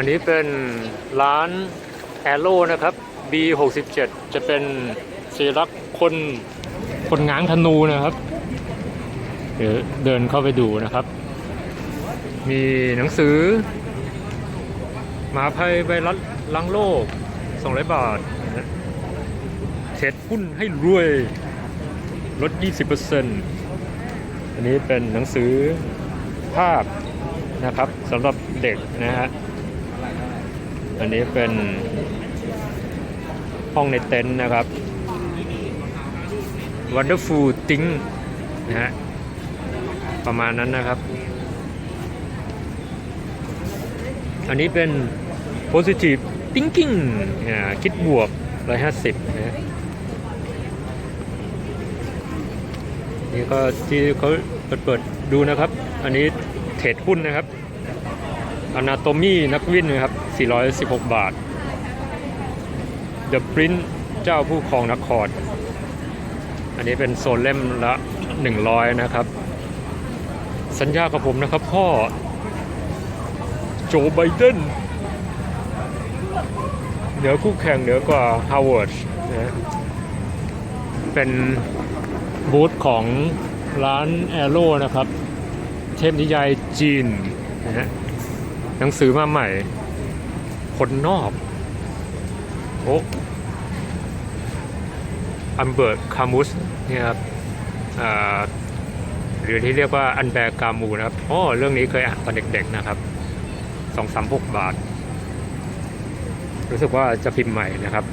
อันนี้เป็นร้านแอโร่นะครับ B67 จะเป็นสัญลักษณ์คนคนง้างธนูนะครับ เดี๋ยวเดินเข้าไปดูนะครับ มีหนังสือมาภัยไวรัสลังโลก200บาทนะฮะเทรดหุ้นให้รวย ลด 20%อันนี้เป็นหนังสือภาพนะครับสำหรับเด็กนะฮะ อันนี้เป็นห้องในเต็นท์นะครับ Wonderful Thing นะฮะ ประมาณนั้นนะครับ อันนี้เป็น positive thinking อ่าคิดบวก 150นะฮะนี่ก็ที่เขาเปิดเปิดดูนะครับ อันนี้เทรดหุ้นนะครับ อนาโตมี่นักวิ่งนะครับ 416 บาท The Print เจ้าผู้ครองนคร อันนี้เป็นโซนเล่มละ 100 นะครับ สัญญากับผมนะครับพ่อ โจไบเดนเหนือคู่แข่งเหนือกว่าฮาวเวิร์ดนะเป็นบูธของร้านแอโร่นะครับ เทพนิยายจีนนะฮะ หนังสือมาใหม่ คนนอก โอ้อัมเบิร์ตคามุสเนี่ยครับหรือที่เรียกว่าอันแบกามูนะครับอ๋อเรื่องนี้เคยอ่านตอนเด็กๆนะครับสองสามหกบาท รู้สึกว่าจะพิมพ์ใหม่นะครับ